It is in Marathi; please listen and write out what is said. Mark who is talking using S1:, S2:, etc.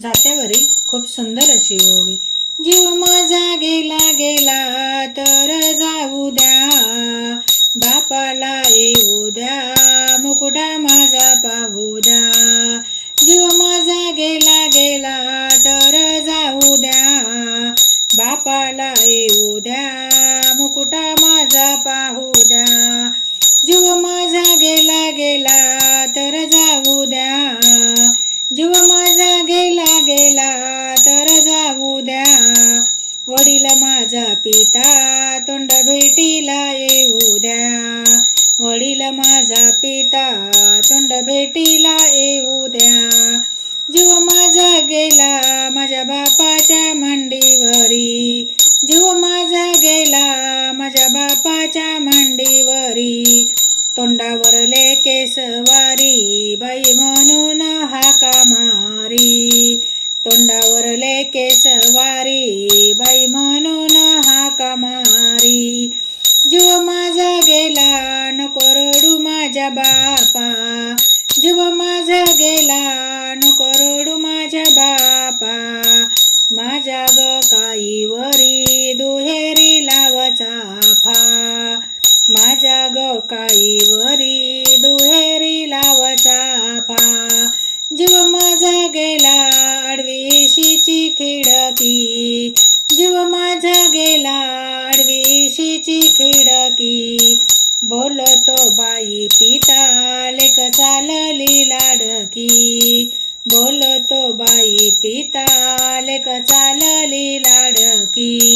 S1: जात्यावरील खूप सुंदर अशी ओवी. जीव माझा गेला गेला तर जाऊ द्या. बापाला येऊ द्या मुकुटा माझा पाहू द्या. जीव माझा गेला गेला तर जाऊ द्या. बापाला येऊ द्या मुकुटा माझा पाहू माझा पिता तोंड भेटीला येऊ द्या. वडील माझा पिता तोंड भेटीला येऊ द्या. जीव माझा गेला माझ्या बापाच्या मांडीवरी. जीव माझा गेला माझ्या बापाच्या मांडीवरी. तोंडावरले केसवारी बाई म्हणून हाका मारी. तोंडावरले वारी बाई म्हणून हाका मारी जीव माझा गेला न रडू माझ्या बापा. जीव माझा गेला न रडू माझ्या बापा. माझ्या ग काईवरी दुहेरी लावचाफा माझ्या ग काईवरी दुहेरी लावचाफा जीव माझा गेला आडवीशीची खेड धडकी जीव माझा गेला आडवीशीची खिडकी. बोलतो बाई पिताले चालली लाडकी. बोलतो बाई पिताले चालली लाडकी.